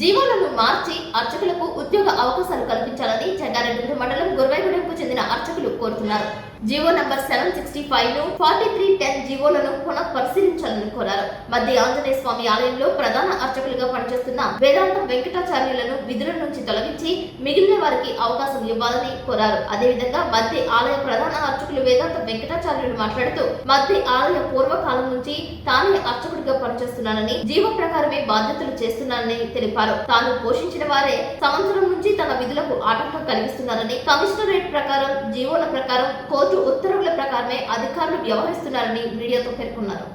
జీవోలను మార్చి అర్చకులకు ఉద్యోగ అవకాశాలు కల్పించాలని చెంగారెడ్డి మండలం గురవైగూడెంకు చెందిన అర్చకులు కోరుతున్నారు. జీవో నంబర్ సెవెన్ సిక్స్టీ ఫైవ్ను ఫార్టీ త్రీ టెన్ జీవోలను పునః పరిశీలించాలని కోరారు. మధ్య ఆంజనేయ స్వామి ఆలయంలో ప్రధాన అర్చకులుగా పనిచేస్తున్న వేదాంత వెంకటాచార్యులను విధుల నుంచి తొలగించి మిగిలిన వారికి అవకాశం ఇవ్వాలని కోరారు. అదేవిధంగా మధ్య ఆలయ ప్రధాన అర్చకులు వేదాంత వెంకటాచార్యులు మాట్లాడుతూ మధ్య ఆలయ పూర్వకాలం నుంచి తానే అర్చకుడిగా పనిచేస్తున్నానని జీవ ప్రకారమే బాధ్యతలు చేస్తున్నానని తెలిపారు. తాను పోషించిన వారే సంవత్సరం నుంచి తన విధులకు ఆటంకం కలిగిస్తున్నారని కమిషనరేట్ ప్రకారం జీవోల ప్రకారం కోర్టు ఉత్తర్వుల ప్రకారమే అధికారులు వ్యవహరిస్తున్నారని మీడియాతో పేర్కొన్నారు.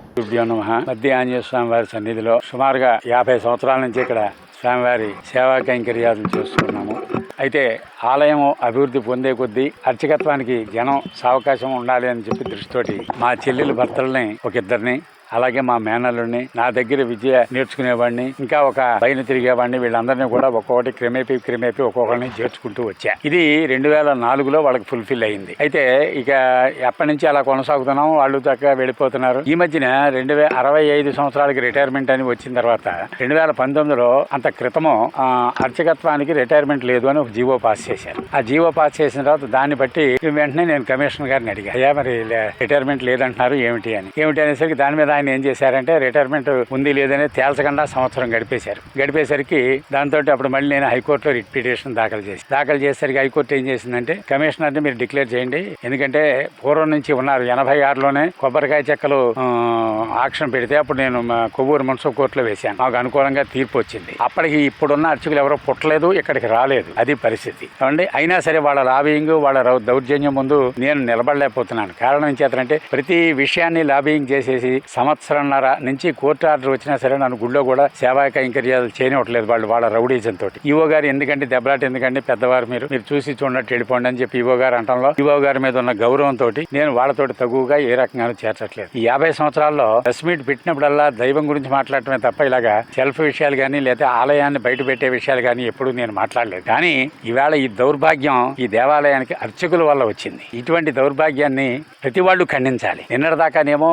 మధ్య ఆంజనేయ స్వామి వారి సన్నిధిలో సుమారుగా యాభై సంవత్సరాల నుంచి ఇక్కడ స్వామివారి సేవా కైంకర్యాలు చేస్తున్నాము. అయితే ఆలయం అభివృద్ధి పొందే కొద్దీ అర్చకత్వానికి జనం సావకాశం ఉండాలి అని చెప్పి దృష్టితోటి మా చెల్లెలు భర్తలని ఒక ఇద్దరిని అలాగే మా మేనల్లుని నా దగ్గర విద్య నేర్చుకునేవాడిని ఇంకా ఒక పైన తిరిగేవాడిని వీళ్ళందరినీ కూడా ఒక్కొక్కటి క్రమేపీ క్రమేపీ ఒక్కొక్కరిని చేర్చుకుంటూ వచ్చా. ఇది రెండు వేల నాలుగులో వాళ్ళకి ఫుల్ఫిల్ అయింది. అయితే ఇక ఎప్పటి నుంచి అలా కొనసాగుతున్నాం? వాళ్ళు చక్కగా వెళ్ళిపోతున్నారు. ఈ మధ్యన రెండు వేల అరవై ఐదు సంవత్సరాలకి రిటైర్మెంట్ అని వచ్చిన తర్వాత రెండు వేల పంతొమ్మిదిలో అంత క్రితము అర్చకత్వానికి రిటైర్మెంట్ లేదు అని ఒక జీవో పాస్ చేశారు. ఆ జీవో పాస్ చేసిన తర్వాత దాన్ని బట్టి వెంటనే నేను కమిషనర్ గారిని అడిగా. అయ్యా మరి రిటైర్మెంట్ లేదంటున్నారు ఏమిటి అని. ఏమిటి అనేసరికి దాని మీద ఆయన ఏం చేశారంటే రిటైర్మెంట్ ఉంది లేదనే తేల్చకుండా సంవత్సరం గడిపేశారు. గడిపేసరికి దాంతో అప్పుడు మళ్ళీ నేను హైకోర్టులో రిట్ పిటిషన్ దాఖలు చేసి దాఖలు చేసేసరికి హైకోర్టు ఏం చేసిందంటే కమిషనర్ని మీరు డిక్లేర్ చేయండి. ఎందుకంటే పూర్వం నుంచి ఉన్నారు. ఎనభై ఆరులోనే కొబ్బరికాయ చెక్కలు ఆక్షన్ పెడితే అప్పుడు నేను కొవ్వూరు మున్సిపల్ కోర్టులో వేశాను. మాకు అనుకూలంగా తీర్పు వచ్చింది. అప్పటికి ఇప్పుడున్న అర్చకులు ఎవరో పుట్టలేదు ఇక్కడికి రాలేదు. అది పరిస్థితి. ఏమండి? అయినా సరే వాళ్ళ లాబింగ్ వాళ్ళ రౌ- దౌర్జన్యం ముందు నేను నిలబడలేకపోతున్నాను. కారణం ఏం చేతనంటే ప్రతి విషయాన్ని లాబింగ్ చేసేసి సంవత్సరంన్నర నుంచి కోర్టు ఆర్డర్ వచ్చినా సరే నన్ను గుళ్ళో కూడా సేవా కైంకర్యాలు చేయనివ్వట్లేదు వాళ్ళు వాళ్ళ రౌడీజం తోటి. ఈవో గారు ఎందుకంటే దెబ్బలాట ఎందుకంటే పెద్దవారు మీరు? మీరు చూసి చూడట్టు వెళ్ళిపోండి అని చెప్పి ఈవో గారు అంటంలో ఈవో గారి మీద ఉన్న గౌరవంతో నేను వాళ్ళతోటి తగువగా ఏ రకంగానూ చేర్చట్లేదు. ఈ యాభై సంవత్సరాల్లో ప్రెస్ మీట్ పెట్టినప్పుడల్లా దైవం గురించి మాట్లాడటమే తప్ప ఇలాగా సెల్ఫ్ విషయాలు కానీ లేదా ఆలయాన్ని బయట పెట్టే విషయాలు కానీ ఎప్పుడు నేను మాట్లాడలేదు. కానీ ఈవేళ ఈ దౌర్భాగ్యం ఈ దేవాలయానికి అర్చకుల వల్ల వచ్చింది. ఇటువంటి దౌర్భాగ్యాన్ని ప్రతి వాళ్ళు ఖండించాలి. నిన్నటిదాకానేమో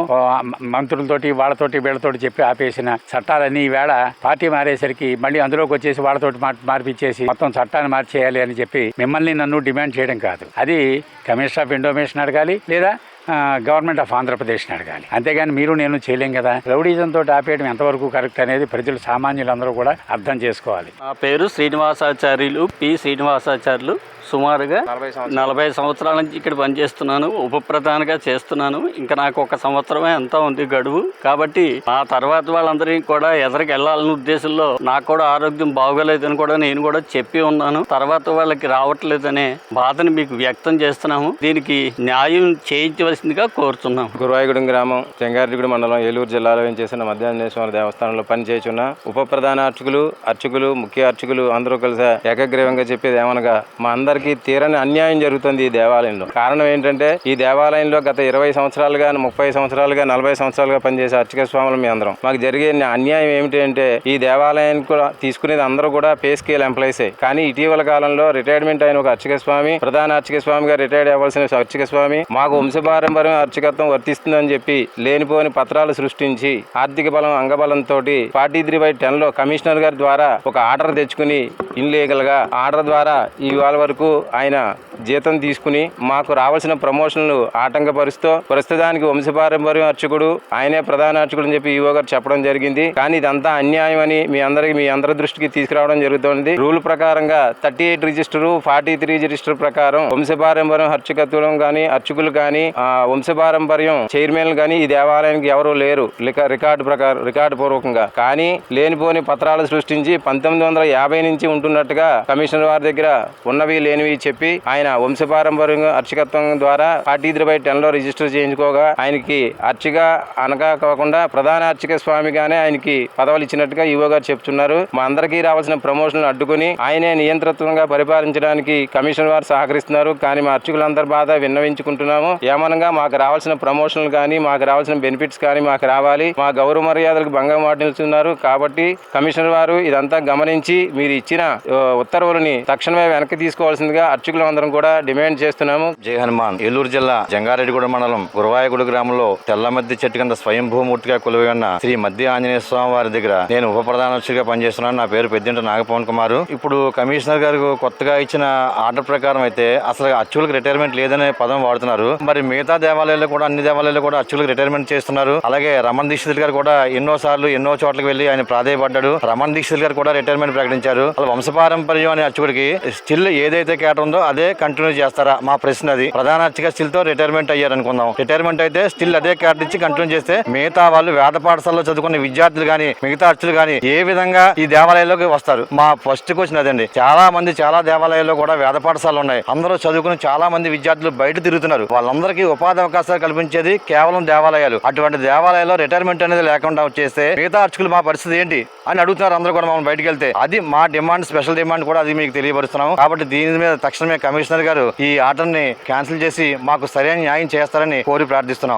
మంత్రులు మ- వాళ్ళతోటి వీళ్ళతోటి చెప్పి ఆపేసిన చట్టాలన్నీ ఈవేళ పార్టీ మారేసరికి మళ్ళీ అందులోకి వచ్చేసి వాళ్ళతోటి మార్పించేసి మొత్తం చట్టాన్ని మార్చేయాలి అని చెప్పి మిమ్మల్ని నన్ను డిమాండ్ చేయడం కాదు. అది కమిషనర్ ఆఫ్ ఇండోమేషన్ అడగాలి లేదా గవర్నమెంట్ ఆఫ్ ఆంధ్రప్రదేశ్ని అడగాలి. అంతేగాని మీరు నేను చేయలేం కదా. రౌడీజం తోటి ఆపేయడం ఎంతవరకు కరెక్ట్ అనేది ప్రజలు సామాన్యులందరూ కూడా అర్థం చేసుకోవాలి. నా పేరు శ్రీనివాసాచార్యులు పి. శ్రీనివాసాచార్యులు. సుమారుగా నలభై సంవత్సరాల. నుంచి ఇక్కడ పనిచేస్తున్నాను ఉప ప్రధానిగా చేస్తున్నాను. ఇంకా నాకు ఒక సంవత్సరమే అంతా ఉంది గడువు. కాబట్టి ఆ తర్వాత వాళ్ళందరికీ కూడా ఎదరికి వెళ్ళాలనే ఉద్దేశంలో నాకు కూడా ఆరోగ్యం బాగోలేదని కూడా నేను కూడా చెప్పి ఉన్నాను. తర్వాత వాళ్ళకి రావట్లేదనే బాధని మీకు వ్యక్తం చేస్తున్నాము. దీనికి న్యాయం చేయించవలసిందిగా కోరుతున్నాము గురువాయిగూడెం గ్రామం చెంగారెడ్డిగూడెం మండలం ఏలూరు జిల్లాలో చేసిన మధ్యాహ్నేశ్వర దేవస్థానంలో పనిచేస్తున్న ఉప ప్రధాన అర్చకులు అర్చకులు ముఖ్య అర్చకులు అందరూ కలిసి ఏకగ్రీవంగా చెప్పేది ఏమనగా మా వారికి తీరని అన్యాయం జరుగుతుంది ఈ దేవాలయంలో. కారణం ఏంటంటే ఈ దేవాలయంలో గత ఇరవై సంవత్సరాలుగా ముప్పై సంవత్సరాలుగా నలభై సంవత్సరాలుగా పనిచేసే అర్చక స్వాములు మీ అందరం. మాకు జరిగే అన్యాయం ఏమిటి అంటే ఈ దేవాలయానికి కూడా తీసుకునేది అందరూ కూడా పే స్కేల్ ఎంప్లాయీసే. కానీ ఇటీవల కాలంలో రిటైర్మెంట్ అయిన ఒక అర్చక స్వామి ప్రధాన అర్చక స్వామిగా రిటైర్డ్ అవ్వాల్సిన అర్చక స్వామి మాకు వంశపారంపర్యం అర్చకత్వం వర్తిస్తుందని చెప్పి లేనిపోని పత్రాలు సృష్టించి ఆర్థిక బలం అంగబలంతో ఫార్టీ త్రీ బై టెన్లో కమిషనర్ గారి ద్వారా ఒక ఆర్డర్ తెచ్చుకుని ఇన్లీగల్గా ఆర్డర్ ద్వారా ఇవాళ వరకు ఆయన జీతం తీసుకుని మాకు రావాల్సిన ప్రమోషన్లు ఆటంకపరుస్తూ ప్రస్తుతానికి వంశపారంపర్యం అర్చకుడు ఆయనే ప్రధాన అర్చకుడు అని చెప్పి ఈవో గారు చెప్పడం జరిగింది. కానీ ఇదంతా అన్యాయం అని మీ అందరికి మీ అందరి దృష్టికి తీసుకురావడం జరుగుతుంది. రూల్ ప్రకారంగా thirty eight register forty three register ప్రకారం వంశపారంపర్యం అర్చకత్వం కానీ అర్చకులు కానీ వంశపారంపర్యం చైర్మన్ కానీ ఈ దేవాలయానికి ఎవరు లేరు. రికార్డు ప్రకారం రికార్డు పూర్వకంగా. కానీ లేనిపోని పత్రాలు సృష్టించి పంతొమ్మిది వందల యాభై నుంచి ఉంటున్నట్టుగా కమిషనర్ వారి దగ్గర ఉన్నవి లేనివి చెప్పి ఆయన వంశపారంపర్యంగా అర్చకత్వం ద్వారా ఫార్టీ త్రీ బై టెన్లో రిజిస్టర్ చేయించుకోగా ఆయనకి అర్చక అనగా కాకుండా ప్రధాన అర్చక స్వామిగానే ఆయనకి పదవులు ఇచ్చినట్టుగా ఈవో గారు చెప్తున్నారు. మా అందరికీ రావాల్సిన ప్రమోషన్లు అడ్డుకుని ఆయనే నియంత్రిత్వంగా పరిపాలించడానికి కమిషన్ వారు సహకరిస్తున్నారు. కానీ మా అర్చకులందరి బాధ విన్నవించుకుంటున్నాము. ఏమనగా మాకు రావాల్సిన ప్రమోషన్లు కానీ మాకు రావాల్సిన బెనిఫిట్స్ కానీ మాకు రావాలి. మా గౌరవ మర్యాదలకు భంగం వాటిల్చున్నారు కాబట్టి కమిషనర్ వారు ఇదంతా గమనించి మీరు ఇచ్చిన ఉత్తర్వులని తక్షణమే వెనక్కి తీసుకోవాల్సిందిగా అర్చకులందరం కూడా డిమాండ్ చేస్తున్నాము. జై హనుమాన్. ఏలూరు జిల్లా జంగారెడ్డిగూడ మండలం గురవాయగూడ గ్రామంలో తెల్లమద్ది చెట్టు కింద స్వయంభూమూర్తిగా కొలువై ఉన్న శ్రీ మధ్య ఆంజనేయ స్వామి వారి దగ్గర నేను ఉప ప్రధానర్చిగా పనిచేస్తున్నాను. నా పేరు పెద్దింట నాగపవన్ కుమార్. ఇప్పుడు కమిషనర్ గారు కొత్తగా ఇచ్చిన ఆర్డర్ ప్రకారం అయితే అసలు అచ్చులకు రిటైర్మెంట్ లేదనే పదం వాడుతున్నారు. మరి మిగతా దేవాలయాల్లో కూడా అన్ని దేవాలయాల్లో కూడా అచ్చులకు రిటైర్మెంట్ చేస్తున్నారు. అలాగే రమణ దీక్షితులు గారు కూడా ఎన్నో సార్లు ఎన్నో చోట్లకి వెళ్ళి ఆయన ప్రాధాయపడ్డాడు. రమణ దీక్షితులు గారు కూడా రిటైర్మెంట్ ప్రకటించారు. అలా వంశపారంపర్యం అనే అచ్చుడికి స్టిల్ ఏదైతే కేటర్ ఉందో అదే కంటిన్యూ చేస్తారా? మా ప్రశ్న అది. ప్రధాన అర్చక స్టిల్తో రిటైర్మెంట్ అయ్యారు అనుకుందాం రిటైర్మెంట్ అయితే స్టిల్ అదే కార్డు ఇచ్చి కంటిన్యూ చేస్తే మిగతా వాళ్ళు వేద పాఠశాలలో చదువుకునే విద్యార్థులు గాని మిగతా అర్చులు గాని ఏ విధంగా ఈ దేవాలయాల్లోకి వస్తారు? మా ఫస్ట్ క్వశ్చన్ అదండి. చాలా మంది చాలా దేవాలయాల్లో కూడా వేద పాఠశాలలు ఉన్నాయి. అందరూ చదువుకుని చాలా మంది విద్యార్థులు బయట తిరుగుతున్నారు. వాళ్ళందరికీ ఉపాధి అవకాశాలు కల్పించేది కేవలం దేవాలయాలు. అటువంటి దేవాలయాల్లో రిటైర్మెంట్ అనేది లేకుండా వచ్చేస్తే మిగతా అర్చకులు మా పరిస్థితి ఏంటి అని అడుగుతున్నారు అందరూ కూడా మనం బయటకు వెళ్తే. అది మా డిమాండ్ స్పెషల్ డిమాండ్ కూడా అది మీకు తెలియపరుస్తున్నాం కాబట్టి దీని మీద తక్షణమే కమిషనర్ గారు ఈ ఆర్డర్ని క్యాన్సిల్ చేసి మాకు సరైన న్యాయం చేస్తారని కోరి ప్రార్థిస్తున్నాం.